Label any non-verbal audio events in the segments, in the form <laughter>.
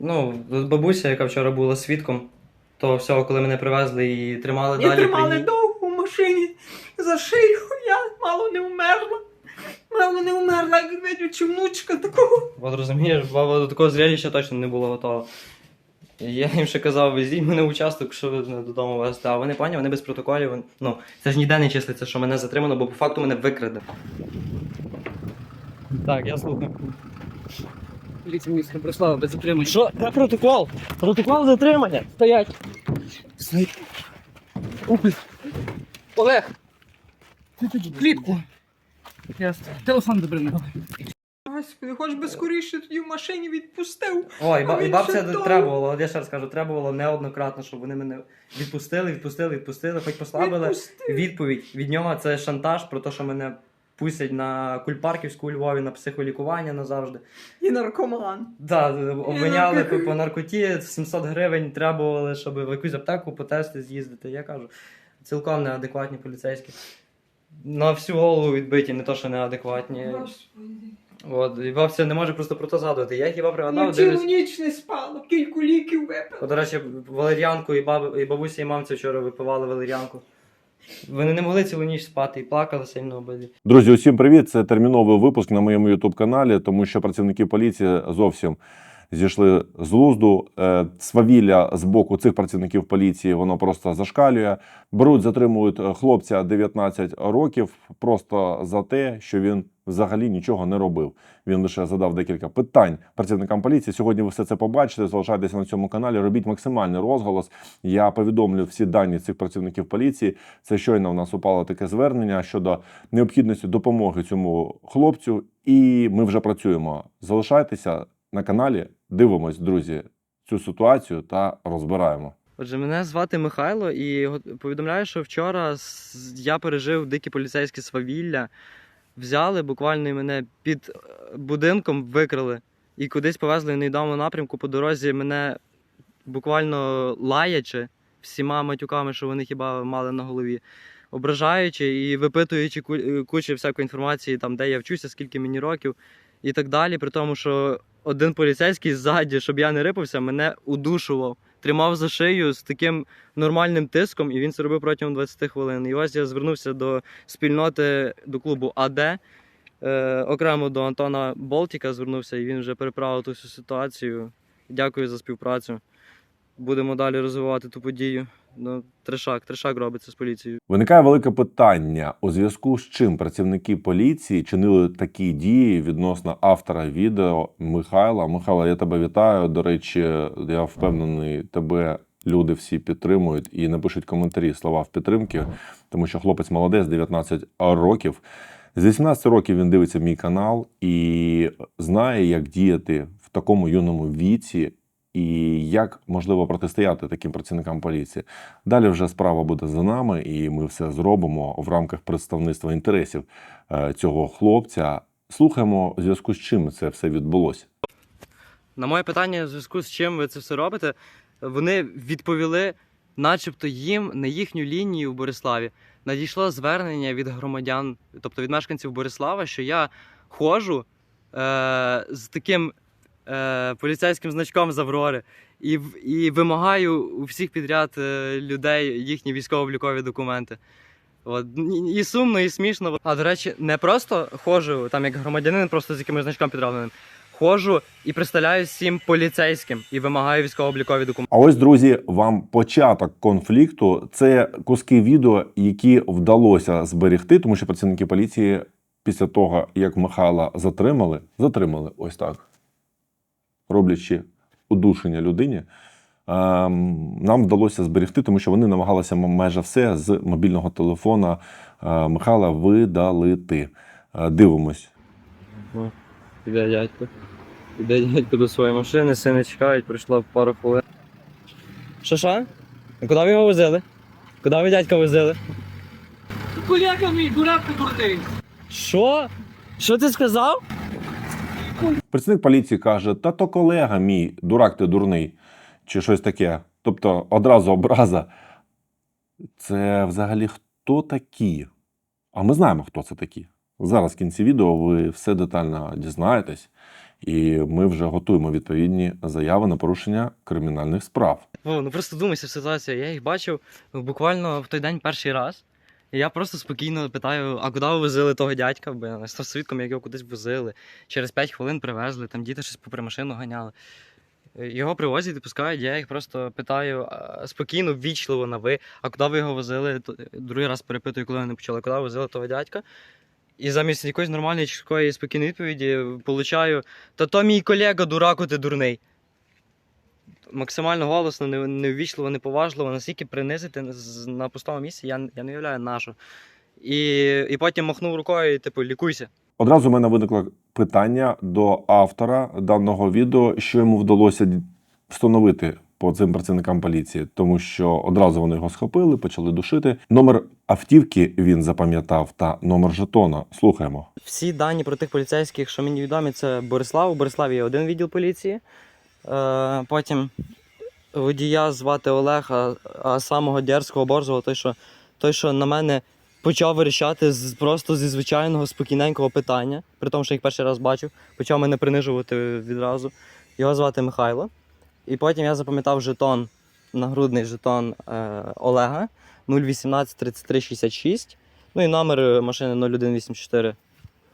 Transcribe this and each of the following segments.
Ну, бабуся, яка вчора була свідком того всього, коли мене привезли і тримали Я далі. тримали при ній. довго в машині за шию, я мало не вмерла. Мало не вмерла, як видючи внучка такого. От розумієш, баба до такого зрелища точно не була готова. І Я їм ще казав, везіть мене в участок, що ви мене додому везете. А вони пані, вони без протоколів. вони- Ну, це ж ніде не числиться, що мене затримано, бо по факту мене викраде. Так, я слухаю. Поліція міста прислала без затримання. Що? Де протокол? Протокол затримання. Стоять! Опи. Олег! Клітку! Ясно. Телефон мене. Господи, хоч би скоріше тоді в машині відпустив. Ой, ба- А і він бабця ще треба було, от я ще раз кажу, треба було неоднократно, щоб вони мене відпустили, відпустили, відпустили, хоч послабили. Відпустив. Відповідь від нього це шантаж про те, що мене пустять на Кульпарківську у Львові на психолікування назавжди. І наркоман. Да, обвиняли ну, по, наркоті, 700 гривень требували, щоб в якусь аптеку по тести з'їздити. Я кажу, цілком неадекватні поліцейські. На всю голову відбиті, не то, що неадекватні. От, і бабця не може просто про це згадувати. Я хіба пригадав, цілу дивлюсь. ніч не спала, кілька ліків випила. От, До речі, валер'янку і, баб... і бабуся, і мамця вчора випивали валер'янку. Вони не могли цілу ніч спати і плакали сильно обидві. Друзі, усім привіт! Це терміновий випуск на моєму ютуб каналі, тому що працівники поліції зовсім зійшли з лузду. Е, Свавілля з боку цих працівників поліції воно просто зашкалює. Беруть, затримують е, хлопця 19 років просто за те, що він взагалі нічого не робив. Він лише задав декілька питань працівникам поліції. Сьогодні ви все це побачите. Залишайтеся на цьому каналі. Робіть максимальний розголос. Я повідомлю всі дані цих працівників поліції. Це щойно в нас упало таке звернення щодо необхідності допомоги цьому хлопцю, і ми вже працюємо. Залишайтеся на каналі, дивимось, друзі, цю ситуацію та розбираємо. Отже, мене звати Михайло, і повідомляю, що вчора я пережив дикі поліцейські свавілля. Взяли буквально мене під е, будинком викрали і кудись повезли в напрямку по дорозі мене буквально лаячи всіма матюками, що вони хіба мали на голові, ображаючи і випитуючи е, кучу всякої інформації, там, де я вчуся, скільки мені років і так далі. При тому, що один поліцейський ззаді, щоб я не рипався, мене удушував, тримав за шию з таким нормальним тиском, і він це робив протягом 20 хвилин. І ось я звернувся до спільноти до клубу АД. Е, окремо до Антона Болтіка звернувся, і він вже переправив ту всю ситуацію. Дякую за співпрацю. Будемо далі розвивати ту подію. Ну, трешак, трешак робиться з поліцією. Виникає велике питання, у зв'язку з чим працівники поліції чинили такі дії відносно автора відео Михайла. Михайло, я тебе вітаю. До речі, я впевнений, тебе люди всі підтримують і напишуть коментарі слова в підтримки, тому що хлопець молодець, 19 років. З 18 років він дивиться мій канал і знає, як діяти в такому юному віці, і як можливо протистояти таким працівникам поліції. Далі вже справа буде за нами, і ми все зробимо в рамках представництва інтересів е, цього хлопця. Слухаємо, у зв'язку з чим це все відбулося. На моє питання, в зв'язку з чим ви це все робите, вони відповіли, начебто їм на їхню лінію в Бориславі надійшло звернення від громадян, тобто від мешканців Борислава, що я ходжу е, з таким е, поліцейським значком з Аврори і, і вимагаю у всіх підряд е, людей їхні військово-облікові документи. От. І- сумно, і смішно. А до речі, не просто ходжу там як громадянин, просто з якимось значком підробленим. Ходжу і представляюсь всім поліцейським і вимагаю військово-облікові документи. А ось, друзі, вам початок конфлікту. Це куски відео, які вдалося зберегти, тому що працівники поліції після того, як Михайла затримали, затримали ось так, роблячи удушення людині. ем, Нам вдалося зберегти, тому що вони намагалися майже все з мобільного телефона е, Михайла видалити. Е, Дивимось. Іде дядько. Іде дядько до своєї машини, сини чекають, прийшло пару хвилин. Що що? Куди ви його возили? Куди ви дядька возили? Коляка мій, дурак дурний! Що? Що ти сказав? Працівник поліції каже: та то колега мій, дурак ти дурний, чи щось таке. Тобто одразу образа. Це взагалі хто такі? А ми знаємо, хто це такі. Зараз в кінці відео ви все детально дізнаєтесь. і ми вже готуємо відповідні заяви на порушення кримінальних справ. О, ну просто думайся ситуація. Я їх бачив буквально в той день перший раз. Я просто спокійно питаю, а куди ви возили того дядька? Бо я став свідком, як його кудись возили. Через 5 хвилин привезли, там діти щось попри машину ганяли. Його привозять і пускають, я їх просто питаю спокійно, ввічливо на ви, а куди ви його возили? Другий раз перепитую, коли вони почали, куди ви возили того дядька. І замість якоїсь нормальної чіткої спокійної відповіді получаю: Та то мій колега, дураку, ти дурний максимально голосно, неввічливо, неповажливо, настільки принизити на пустому місці, я, я не уявляю нашу. І, і потім махнув рукою, і, типу, лікуйся. Одразу в мене виникло питання до автора даного відео, що йому вдалося встановити по цим працівникам поліції, тому що одразу вони його схопили, почали душити. Номер автівки він запам'ятав та номер жетона. Слухаємо. Всі дані про тих поліцейських, що мені відомі, це Борислав. У Бориславі є один відділ поліції. Е, потім водія звати Олег, а, а самого дерзкого борзого, той, що, той, що на мене почав вирішати з, просто зі звичайного спокійненького питання, при тому, що їх перший раз бачив, почав мене принижувати відразу. Його звати Михайло. І потім я запам'ятав жетон, нагрудний жетон е, Олега 018 33 66. Ну і номер е, машини 0184,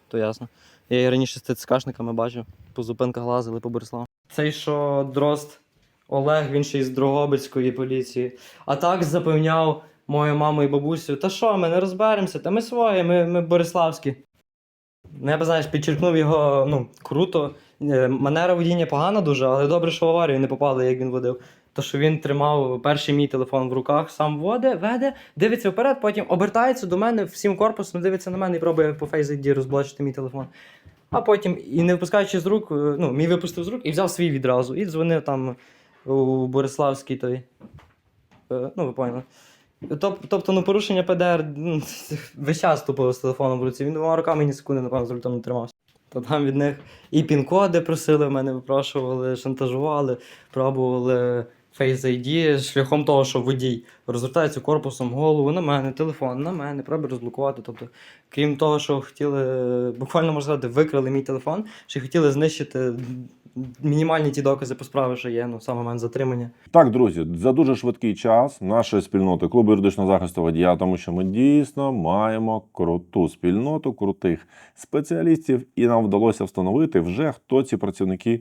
то ясно. Я її раніше з ТЦКшниками бачив, по зупинках лазили по Бориславу. Цей що Дрозд Олег, він ще із Дрогобицької поліції. А так запевняв мою маму і бабусю: та що, ми не розберемося, та ми свої, ми, ми Бориславські. Ну, я би знаєш, підчеркнув його ну, круто. Е, Манера водіння погана дуже, але добре, що в аварію не попали, як він водив. То, що він тримав перший мій телефон в руках, сам воде, веде, дивиться вперед, потім обертається до мене всім корпусом, дивиться на мене і пробує по Face ID розблочити мій телефон. А потім, і не випускаючи з рук, е, ну, мій випустив з рук і взяв свій відразу. І дзвонив там у Бориславський той. е, Ну, ви поняли. Тоб- Тобто, ну, порушення ПДР ну, <laughs> весь час тупо з телефоном в руці. Він двома руками ні секунди, напевно, з рультом не тримався. То там від них і пін-коди просили в мене, випрошували, шантажували, пробували Face ID шляхом того, що водій розвертається корпусом, голову на мене, телефон на мене, пробує розблокувати. Тобто, крім того, що хотіли, буквально можна сказати, викрали мій телефон, ще хотіли знищити мінімальні ті докази по справі, що є, ну, саме момент затримання. Так, друзі, за дуже швидкий час нашої спільноти клубу юридичного захисту водія, тому що ми дійсно маємо круту спільноту, крутих спеціалістів, і нам вдалося встановити вже хто ці працівники.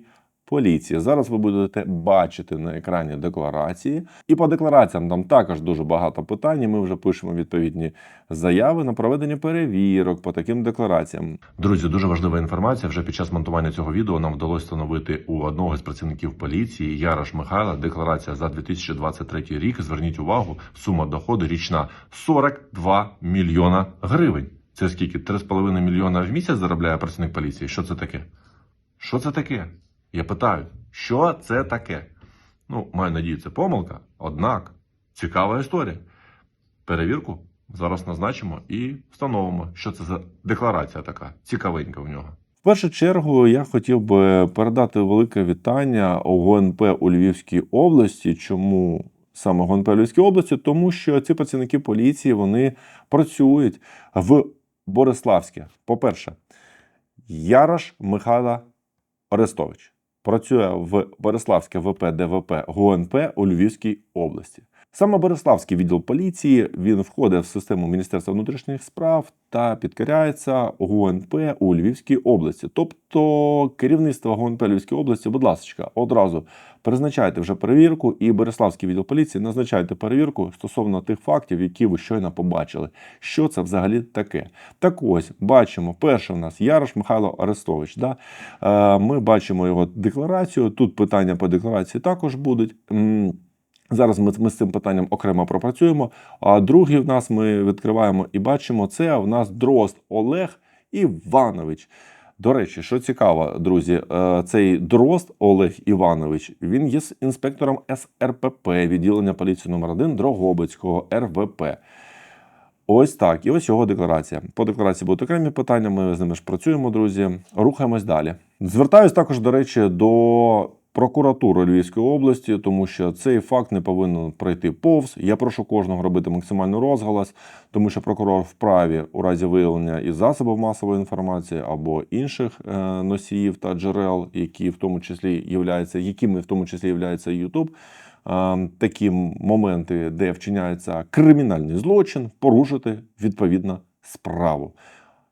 Поліції. Зараз ви будете бачити на екрані декларації. І по деклараціям там також дуже багато питань. Ми вже пишемо відповідні заяви на проведення перевірок по таким деклараціям. Друзі, дуже важлива інформація. Вже під час монтування цього відео нам вдалося встановити у одного з працівників поліції Ярош Михайла декларація за 2023 рік. Зверніть увагу, сума доходу річна 42 мільйона гривень. Це скільки 3,5 мільйона в місяць заробляє працівник поліції? Що це таке? Що це таке? Я питаю, що це таке? Ну, маю надію, це помилка. Однак цікава історія. Перевірку зараз назначимо і встановимо, що це за декларація така цікавенька в нього. В першу чергу я хотів би передати велике вітання ОГНП у Львівській області. Чому саме ГНП Львівській області? Тому що ці працівники поліції вони працюють в Бориславське. По-перше, Ярош Михайло Арестович працює в Бориславське ВП ДВП ГУНП у Львівській області. Саме Бориславський відділ поліції він входить в систему Міністерства внутрішніх справ та підкоряється ГУНП у Львівській області. Тобто керівництво ГУНП Львівської області, будь ласка, одразу призначайте вже перевірку, і Бориславський відділ поліції назначайте перевірку стосовно тих фактів, які ви щойно побачили. Що це взагалі таке? Так ось бачимо, перше у нас Ярош Михайло Арестович. Да? Е, Ми бачимо його декларацію. Тут питання по декларації також будуть. Зараз ми, ми з цим питанням окремо пропрацюємо. А другий в нас ми відкриваємо і бачимо, це в нас Дрозд Олег Іванович. До речі, що цікаво, друзі, е, цей Дрозд Олег Іванович він є інспектором СРПП відділення поліції номер 1 Дрогобицького РВП. Ось так. І ось його декларація. По декларації будуть окремі питання. Ми з ними ж працюємо, друзі. Рухаємось далі. Звертаюсь також, до речі, до прокуратуру Львівської області, тому що цей факт не повинен пройти повз. Я прошу кожного робити максимальний розголос, тому що прокурор вправі у разі виявлення і засобів масової інформації або інших е, носіїв та джерел, які в тому числі являються, якими в тому числі являється YouTube, е, такі моменти, де вчиняється кримінальний злочин, порушити відповідно справу.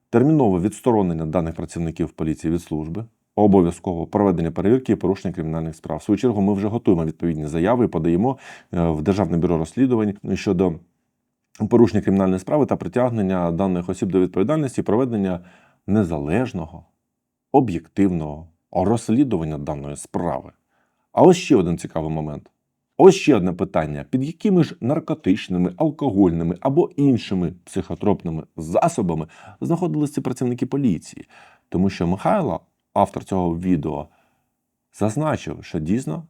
Термінове відсторонення даних працівників поліції від служби, обов'язково проведення перевірки і порушення кримінальних справ. В свою чергу ми вже готуємо відповідні заяви і подаємо е, в Державне бюро розслідувань щодо порушення кримінальної справи та притягнення даних осіб до відповідальності, проведення незалежного, об'єктивного розслідування даної справи. А ось ще один цікавий момент. Ось ще одне питання: під якими ж наркотичними, алкогольними або іншими психотропними засобами знаходились ці працівники поліції? Тому що Михайло, автор цього відео, зазначив, що дійсно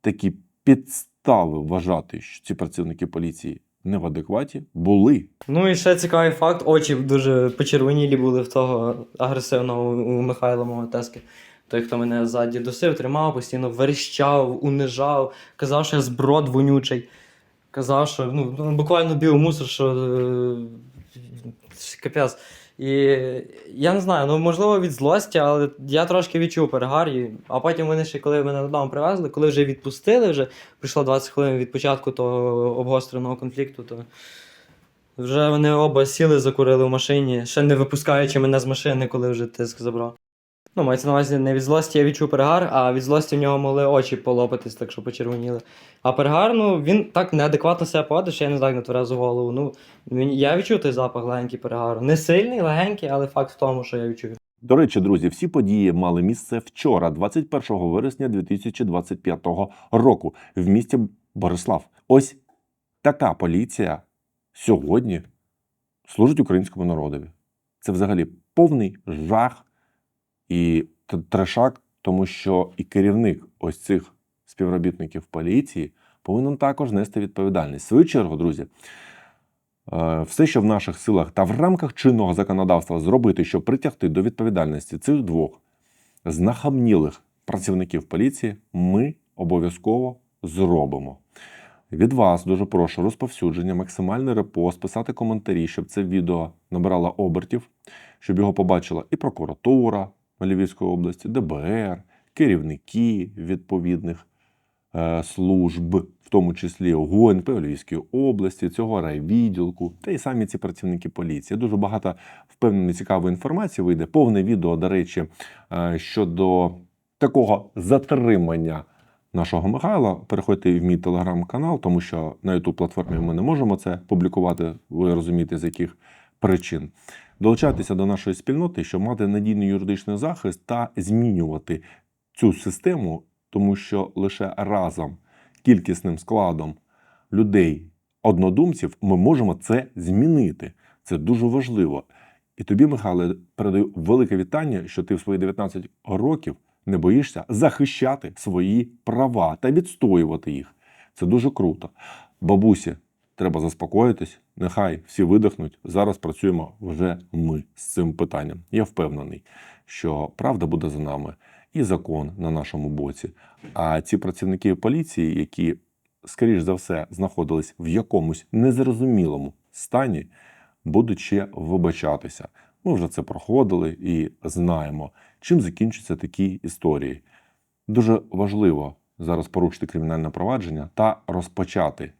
такі підстави вважати, що ці працівники поліції не в адекваті, були. Ну і ще цікавий факт: очі дуже почервонілі були в того агресивного у Михайла мого тески. Той, хто мене ззаді досив, тримав, постійно верещав, унижав, казав, що я зброд вонючий. Казав, що ну, буквально біомусор, що е, капець. І я не знаю, ну можливо від злості, але я трошки відчув перегар. І, а потім вони ще, коли мене додому привезли, коли вже відпустили, вже прийшло 20 хвилин від початку того обгостреного конфлікту, то вже вони оба сіли, закурили в машині, ще не випускаючи мене з машини, коли вже тиск забрав. Ну, мається на увазі не від злості я відчув перегар, а від злості в нього могли очі полопатись, так що почервоніли. А перегар, ну, він так неадекватно себе поводить, що я не знаю, на тверезу голову. Ну, він, я відчув той запах легенький перегару. Не сильний, легенький, але факт в тому, що я відчув. До речі, друзі, всі події мали місце вчора, 21 вересня 2025 року, в місті Борислав. Ось така поліція сьогодні служить українському народові. Це взагалі повний жах і трешак, тому що і керівник ось цих співробітників поліції повинен також нести відповідальність. В свою чергу, друзі, е, все, що в наших силах та в рамках чинного законодавства зробити, щоб притягти до відповідальності цих двох знахамнілих працівників поліції, ми обов'язково зробимо. Від вас дуже прошу розповсюдження, максимальний репост, писати коментарі, щоб це відео набирало обертів, щоб його побачила і прокуратура Львівської області, ДБР, керівники відповідних е, служб, в тому числі ГУНП у Львівській області, цього райвідділку, та й самі ці працівники поліції. Дуже багато впевнений цікавої інформації вийде. Повне відео, до речі, е, щодо такого затримання нашого Михайла. Переходьте в мій телеграм-канал, тому що на youtube платформі ми не можемо це публікувати. Ви розумієте, з яких причин. Долучайтеся до нашої спільноти, щоб мати надійний юридичний захист та змінювати цю систему, тому що лише разом, кількісним складом людей, однодумців, ми можемо це змінити. Це дуже важливо. І тобі, Михайле, передаю велике вітання, що ти в свої 19 років не боїшся захищати свої права та відстоювати їх. Це дуже круто. Бабусі, треба заспокоїтись. Нехай всі видихнуть. Зараз працюємо вже ми з цим питанням. Я впевнений, що правда буде за нами і закон на нашому боці. А ці працівники поліції, які, скоріш за все, знаходились в якомусь незрозумілому стані, будуть ще вибачатися. Ми вже це проходили і знаємо, чим закінчаться такі історії. Дуже важливо зараз порушити кримінальне провадження та розпочати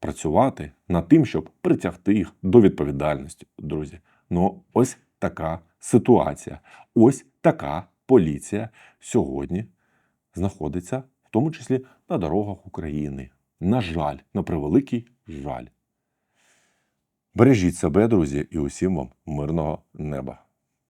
працювати над тим, щоб притягти їх до відповідальності, друзі. Ну, ось така ситуація. Ось така поліція сьогодні знаходиться, в тому числі на дорогах України. На жаль, на превеликий жаль. Бережіть себе, друзі, і усім вам мирного неба.